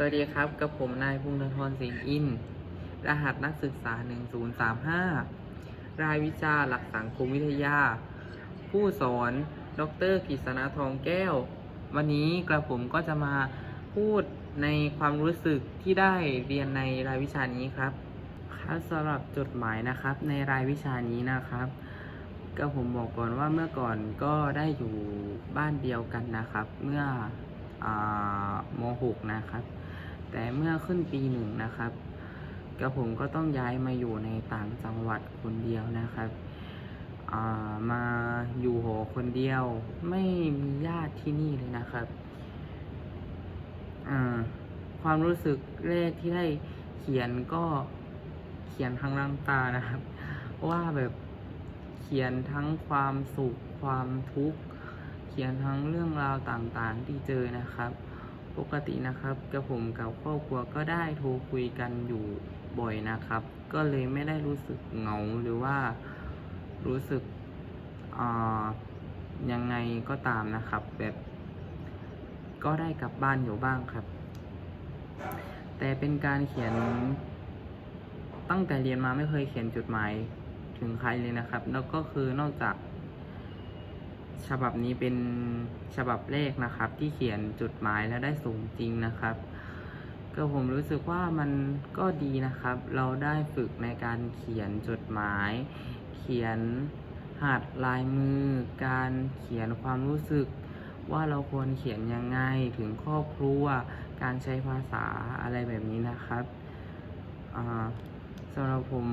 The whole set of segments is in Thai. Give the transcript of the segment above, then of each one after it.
สวัสดีครับกับผมนายพงษ์ธรสิลอิน รหัสนักศึกษา 1035 รายวิชาหลักสังคมวิทยา ผู้สอน ดรกฤษณทองแก้ว วันนี้กระผมก็จะมาพูดในความรู้สึกที่ได้เรียนในรายวิชานี้ครับครับสำหรับจดหมายนะครับในรายวิชานี้นะครับก็ผมบอกก่อนว่าเมื่อก่อนก็ได้อยู่บ้านเดียวกันนะครับ เมื่ออม 6 นะครับ แต่เมื่อขึ้นปีหนึ่งนะครับกระผมก็ต้องย้ายมาอยู่ในต่างจังหวัดคนเดียวนะครับามาอยู่หอคนเดียว ไม่มีญาติที่นี่เลยนะครับความรู้สึกแรกที่ได้เขียนก็เขียนทั้งน้ำตานะครับ ว่าแบบเขียนทั้งความสุขความทุกข์เขียนทั้งเรื่องราวต่างๆที่เจอนะครับ ปกตินะครับกับผมกับครอบครัวก็ได้โทรคุยกันอยู่บ่อยนะครับ ก็เลยไม่ได้รู้สึกเหงาหรือว่ารู้สึกอ่ายังไงก็ตามนะครับ แบบก็ได้กลับบ้านอยู่บ้างครับ แต่เป็นการเขียนตั้งแต่เรียนมาไม่เคยเขียนจดหมายถึงใครเลยนะครับ แล้วก็คือนอกจาก ฉบับนี้เป็นฉบับแรกนะครับ ที่เขียนจดหมายแล้วได้ส่งจริงนะครับ ก็ผมรู้สึกว่ามันก็ดีนะครับ เราได้ฝึกในการเขียนจดหมาย เขียนหัดลายมือ การเขียนความรู้สึก ว่าเราควรเขียนยังไงถึงครอบครัว การใช้ภาษาอะไรแบบนี้นะครับสำหรับผม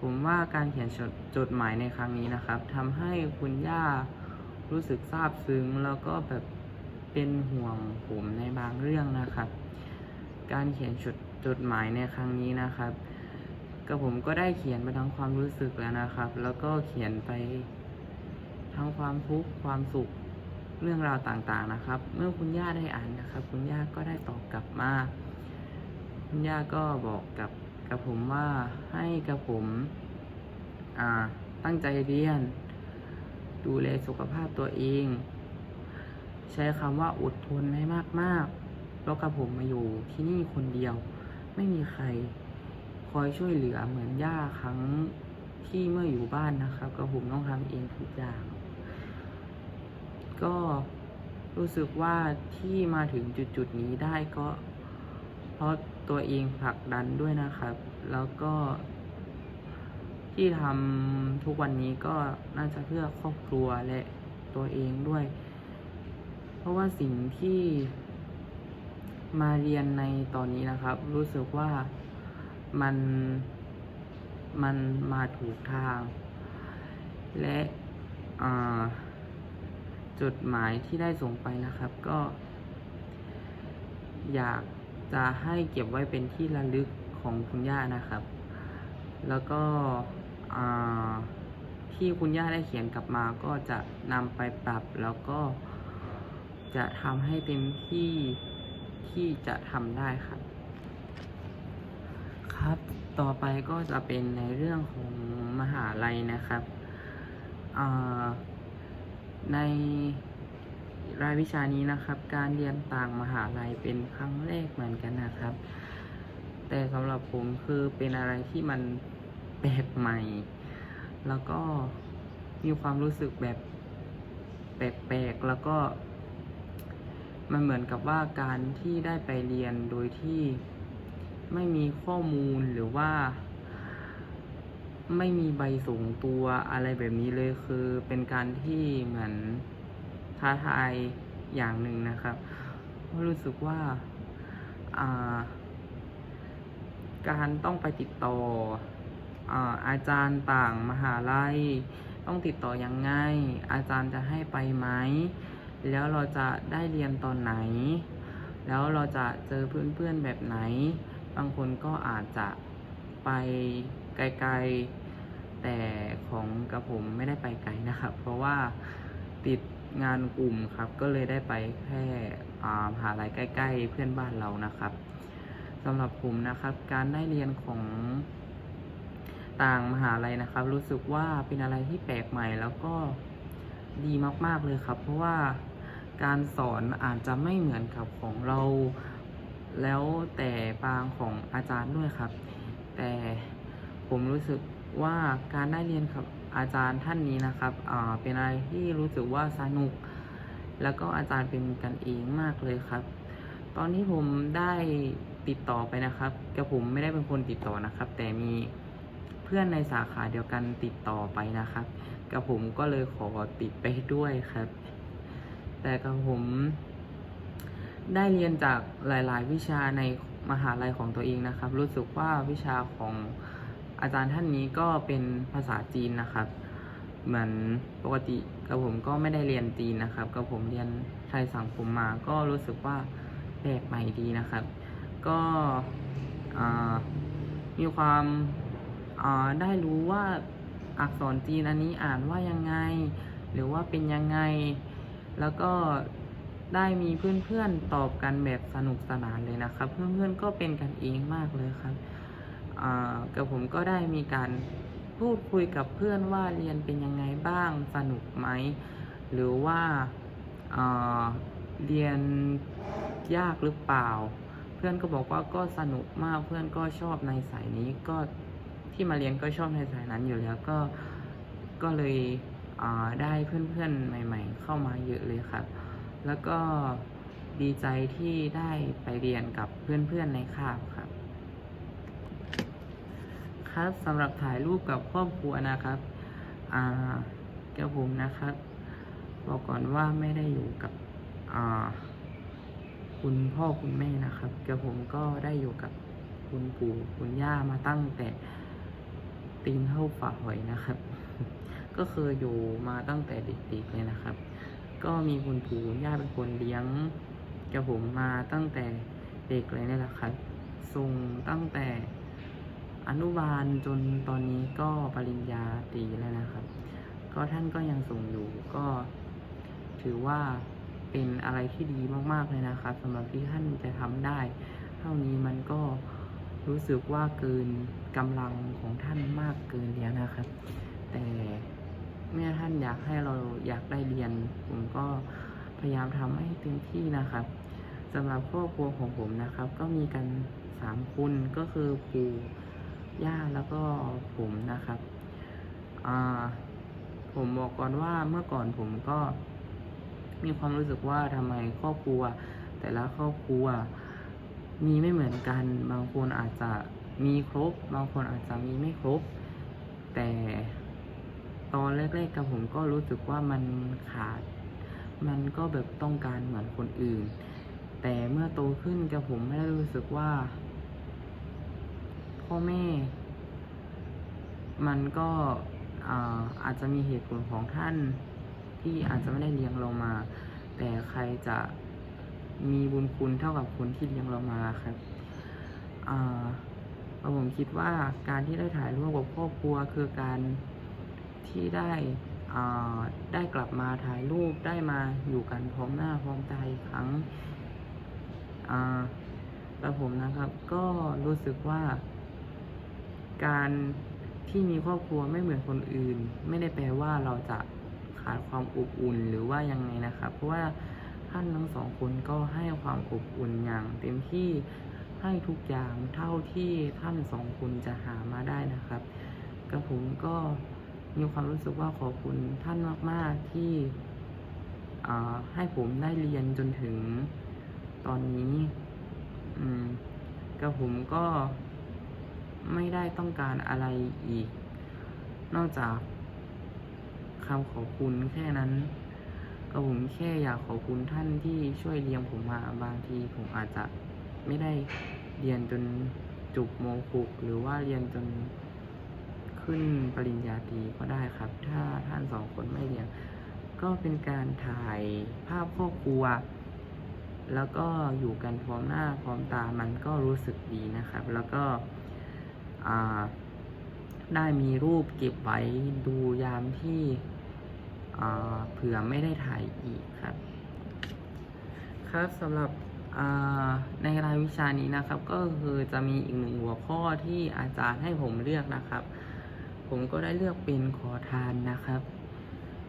ผมว่าการเขียนจดจดหมายในครั้งนี้นะครับทำให้คุณย่า รู้สึกซาบซึ้งแล้วก็แบบเป็นห่วงผมในบางเรื่องนะครับ การเขียนจดจดหมายในครั้งนี้นะครับก็ผมก็ได้เขียนไปทั้งความรู้สึกแล้วนะครับ แล้วก็เขียนไปทั้งความทุกข์ความสุขเรื่องราวต่างๆนะครับ เมื่อคุณย่าได้อ่านนะครับ คุณย่าก็ได้ตอบกลับมา คุณย่าก็บอกกับกับผมว่าให้กับผมตั้งใจเรียน ดูแลสุขภาพตัวเอง ใช้คำว่าอดทนให้มากๆ แล้วกับผมมาอยู่ที่นี่คนเดียว ไม่มีใครคอยช่วยเหลือเหมือนย่าครั้งที่เมื่ออยู่บ้านนะครับกับผมต้องทำเองทุกอย่าง ก็รู้สึกว่าที่มาถึงจุดๆนี้ได้ก็ เพราะตัวเองผลักดันด้วยนะครับ แล้วก็ ที่ทำทุกวันนี้ก็น่าจะเพื่อครอบครัวและตัวเองด้วย เพราะว่าสิ่งที่มาเรียนในตอนนี้นะครับ รู้สึกว่ามันมันมาถูกทาง และจดหมายที่ได้ส่งไปนะครับ ก็ อยากจะให้เก็บไว้เป็นที่ระลึกของคุณย่านะครับ แล้วก็ ที่คุณย่าได้เขียนกลับมาก็จะนำไปปรับแล้วก็จะทำให้เต็มที่ที่จะทำได้ครับ ครับ ต่อไปก็จะเป็นในเรื่องของมหาลัยนะครับ ในรายวิชานี้นะครับ การเรียนต่างมหาลัยเป็นครั้งแรกเหมือนกันนะครับ แต่สำหรับผมคือเป็นอะไรที่มัน แปลกใหม่ แล้วก็มีความรู้สึกแบบแปลกๆ แล้วก็ มันเหมือนกับว่าการที่ได้ไปเรียนโดยที่ไม่มีข้อมูลหรือว่า ไม่มีใบส่งตัวอะไรแบบนี้เลยคือเป็นการที่เหมือนท้าทายอย่างหนึ่งนะครับเพราะรู้สึกว่าอ่าการต้องไปติดต่อ อาจารย์ต่างมหาลัย ต้องติดต่อยังไง อาจารย์จะให้ไปไหม แล้วเราจะได้เรียนตอนไหน แล้วเราจะเจอเพื่อนๆแบบไหน บางคนก็อาจจะไปไกลๆ แต่ของกระผมไม่ได้ไปไกลนะครับ เพราะว่าติดงานกลุ่มครับ ก็เลยได้ไปแค่มหาลัยใกล้ ๆ เพื่อนบ้านเรานะครับสำหรับผมนะครับ การได้เรียนของ ต่างมหาลัยนะครับ รู้สึกว่าเป็นอะไรที่แปลกใหม่แล้วก็ดีมากๆเลยครับ เพราะว่าการสอนอาจจะไม่เหมือนกับของเรา แล้วแต่ปางของอาจารย์ด้วยครับ แต่ผมรู้สึกว่าการได้เรียนกับอาจารย์ท่านนี้นะครับอ่าเป็นอะไรที่รู้สึกว่าสนุก แล้วก็อาจารย์เป็นกันเองมากเลยครับ ตอนที่ผมได้ติดต่อไปนะครับกับผมไม่ได้เป็นคนติดต่อนะครับ แต่มี พื่อนในสาขาเดียวกันติดต่อไปนะครับ กับผมก็เลยขอติดไปด้วยครับ แต่กับผมได้เรียนจากหลาย ๆ วิชาในมหาลัยของตัวเองนะครับ รู้สึกว่าวิชาของอาจารย์ท่านนี้ก็เป็นภาษาจีนนะครับ เหมือนปกติกับผมก็ไม่ได้เรียนจีนนะครับ กับผมเรียนไทยสังคมมา ก็รู้สึกว่าแปลกใหม่ดีนะครับ ก็มีความ ได้รู้ว่าอักษรจีนอันนี้อ่านว่ายังไง หรือว่าเป็นยังไง แล้วก็ได้มีเพื่อนๆตอบกันแบบสนุกสนานเลยนะครับ เพื่อนๆก็เป็นกันเองมากเลยครับกับผมก็ได้มีการพูดคุยกับเพื่อนว่าเรียนเป็นยังไงบ้างสนุกไหม หรือว่าอ่าเรียนยากหรือเปล่า เพื่อนก็บอกว่าก็สนุกมากเพื่อนก็ชอบในสายนี้ก็ ที่มาเรียนก็ชอบในสายนั้นอยู่แล้วก็ก็เลยได้เพื่อนๆใหม่ ๆ เข้ามาเยอะเลยครับ แล้วก็ดีใจที่ได้ไปเรียนกับเพื่อนๆในคาบครับ ครับสำหรับถ่ายรูปกับครอบครัวนะครับเกี่ยวผมนะครับ บอกก่อนว่าไม่ได้อยู่กับคุณพ่อคุณแม่นะครับ เกี่ยวผมก็ได้อยู่กับคุณปู่คุณย่ามาตั้งแต่ ตีนเท่าฝาหอยนะครับ ก็คืออยู่มาตั้งแต่เด็กๆเลยนะครับ ก็มีคุณปู่ย่าเป็นคนเลี้ยงกี่ผมมาตั้งแต่เด็กเลยนี่แหละครับส่งตั้งแต่อนุบาลจนตอนนี้ก็ปริญญาตรีแล้วนะครับ ก็ท่านก็ยังส่งอยู่ก็ถือว่าเป็นอะไรที่ดีมากๆเลยนะครับสำหรับที่ท่านจะทำได้ เท่านี้มันก็ รู้สึกว่าเกินกำลังของท่านมากเกินแล้วนะครับ แต่เมื่อท่านอยากให้เราอยากได้เรียน ผมก็พยายามทำให้เต็มที่นะครับสำหรับครอบครัวของผมนะครับ ก็มีกันสามคนก็คือปู่ย่าแล้วก็ผมนะครับผมบอกก่อนว่าเมื่อก่อนผมก็มีความรู้สึกว่าทำไมครอบครัว แต่ละครอบครัว มีไม่เหมือนกัน บางคนอาจจะมีครบ บางคนอาจจะมีไม่ครบ แต่ตอนแรกๆกับผมก็รู้สึกว่ามันขาด มันก็แบบต้องการเหมือนคนอื่น แต่เมื่อโตขึ้นกับผมไม่ได้รู้สึกว่า พ่อแม่ มันก็อาอาจจะมีเหตุผลของท่านที่อาจจะไม่ได้เลี้ยงเรามา แต่ใครจะ มีบุญคุณเท่ากับคนที่เลี้ยงเรามาครับอ่ผมคิดว่าการที่ได้ถ่ายรูปกับครอบครัวคือการที่ได้อ่ได้กลับมาถ่ายรูปได้มาอยู่กันพร้อมหน้าพร้อมตาอีกครั้งอ่าแล้วผมนะครับก็รู้สึกว่า การที่มีครอบครัวไม่เหมือนคนอื่น ไม่ได้แปลว่าเราจะขาดความอบอุ่นหรือว่ายังไงนะครับ เพราะว่าานทั้งสองคนก็ให้ความอบอุ่นอย่างเต็มที่ให้ทุกอย่างเท่าที่ท่านสองคนจะหามาได้นะครับกับผมก็มีความรู้สึกว่าขอบคุณท่านมาก ๆ ที่ให้ผมได้เรียนจนถึงตอนนี้กับผมก็ไม่ได้ต้องการอะไรอีก นอกจากคำขอบคุณแค่นั้น ก็ผมแค่อยากขอบคุณท่านที่ช่วยเลี้ยงผมมาบางทีผมอาจจะไม่ได้เรียนจนจบม .6 หรือว่าเรียนจนขึ้นปริญญาตรีก็ได้ครับ ถ้าท่านสองคนไม่เรียนก็เป็นการถ่ายภาพครอบครัว แล้วก็อยู่กันพร้อมหน้าพร้อมตามันก็รู้สึกดีนะครับ แล้วก็ได้มีรูปเก็บไว้ดูยามที่ เผื่อไม่ได้ถ่ายอีกครับ ครับสำหรับในรายวิชานี้นะครับ ก็คือจะมีอีกหนึ่งหัวข้อที่อาจารย์ให้ผมเลือกนะครับ ผมก็ได้เลือกเป็นขอทานนะครับ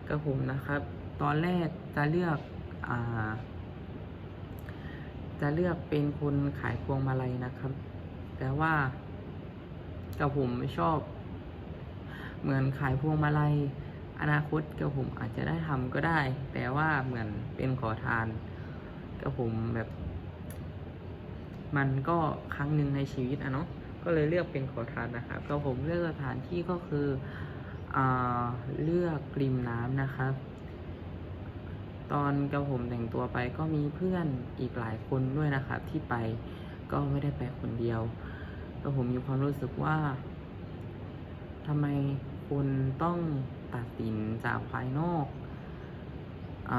กับผมนะครับ ตอนแรกจะเลือกอจะเลือกเป็นคนขายพวงมาลัยนะครับ แต่ว่ากับผมชอบ เหมือนขายพวงมาลัย อนาคตกับผมอาจจะได้ทำก็ได้ แต่ว่าเหมือนเป็นขอทานกับผมแบบ มันก็ครั้งหนึ่งในชีวิตอะเนาะก็เลยเลือกเป็นขอทานนะครับก็ผมเลือกสถานที่ก็คืออเลือกริมน้ำนะครับ ตอนกับผมแต่งตัวไปก็มีเพื่อนอีกหลายคนด้วยนะครับ ที่ไปก็ไม่ได้ไปคนเดียวก็ผมมีความรู้สึกว่าทำไมคุณต้อง ตัดสินจากภายนอกอ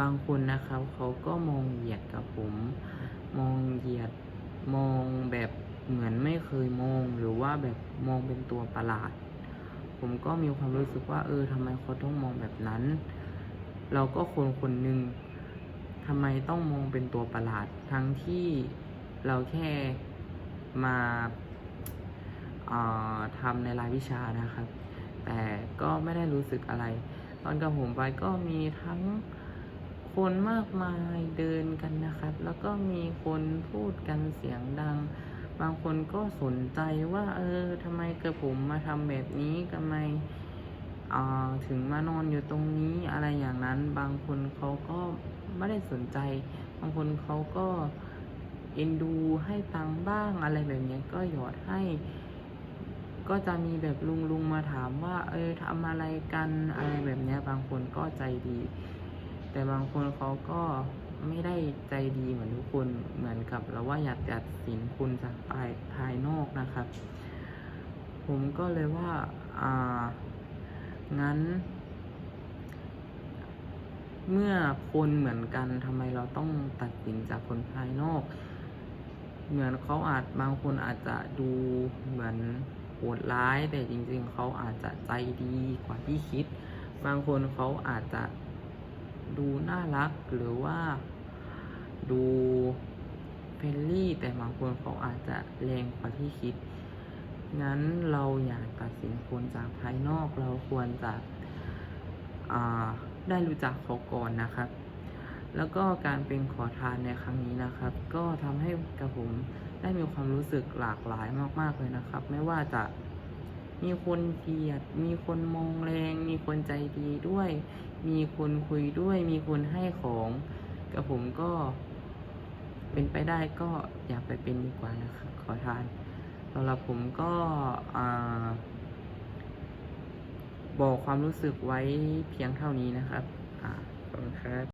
บางคนนะครับเขาก็มองเหยียดกับผม มองเหยียดมองแบบเหมือนไม่เคยมองหรือว่าแบบมองเป็นตัวประหลาด ผมก็มีความรู้สึกว่า เออทำไมเขาต้องมองแบบนั้น เราก็คนคนหนึ่งทำไมต้องมองเป็นตัวประหลาด ทั้งที่เราแค่มาทำในรายวิชานะครับ แต่ก็ไม่ได้รู้สึกอะไร ตอนกับผมไปก็มีทั้งคนมากมายเดินกันนะครับ แล้วก็มีคนพูดกันเสียงดัง บางคนก็สนใจว่า เออทำไมกระผมมาทำแบบนี้ทำไมอ่าถึงมานอนอยู่ตรงนี้อะไรอย่างนั้น บางคนเขาก็ไม่ได้สนใจ บางคนเขาก็เอ็นดูให้ตังบ้างอะไรแบบนี้ก็หยอดให้ ก็จะมีแบบลุงลุงๆมาถามว่า เออทำอะไรกันอะไรแบบเนี้ยบางคนก็ใจดี แต่บางคนเขาก็ไม่ได้ใจดีเหมือนทุกคนเหมือนกับเราว่าอยากตัดสินคุณจากภายภายนอกนะครับ ผมก็เลยว่าอ่างั้น เมื่อคนเหมือนกันทำไมเราต้องตัดสินจากคนภายนอก เหมือนเขาอาจบางคนอาจจะดูเหมือน โหดร้าย แต่จริงๆ เขาอาจจะใจดีกว่าที่คิด บางคนเขาอาจจะดูน่ารักหรือว่าดูเฟรนลี่แต่บางคนเขาอาจจะแรงกว่าที่คิด งั้นเราอย่าตัดสินคนจากภายนอกเราควรจะอ่าได้รู้จักเขาก่อนนะครับ แล้วก็การเป็นขอทานในครั้งนี้นะครับ ก็ทำให้กับผม ได้มีความรู้สึกหลากหลายมาก ๆเลยนะครับ ไม่ว่าจะมีคนเกลียด มีคนมองแรง มีคนใจดีด้วย มีคนคุยด้วย มีคนให้ของกับผมก็ เป็นไปได้ก็อยากไปเป็นดีกว่านะครับขอทานสำหรับผมก็บอกความรู้สึกไว้เพียงเท่านี้นะครับขอบคุณครับ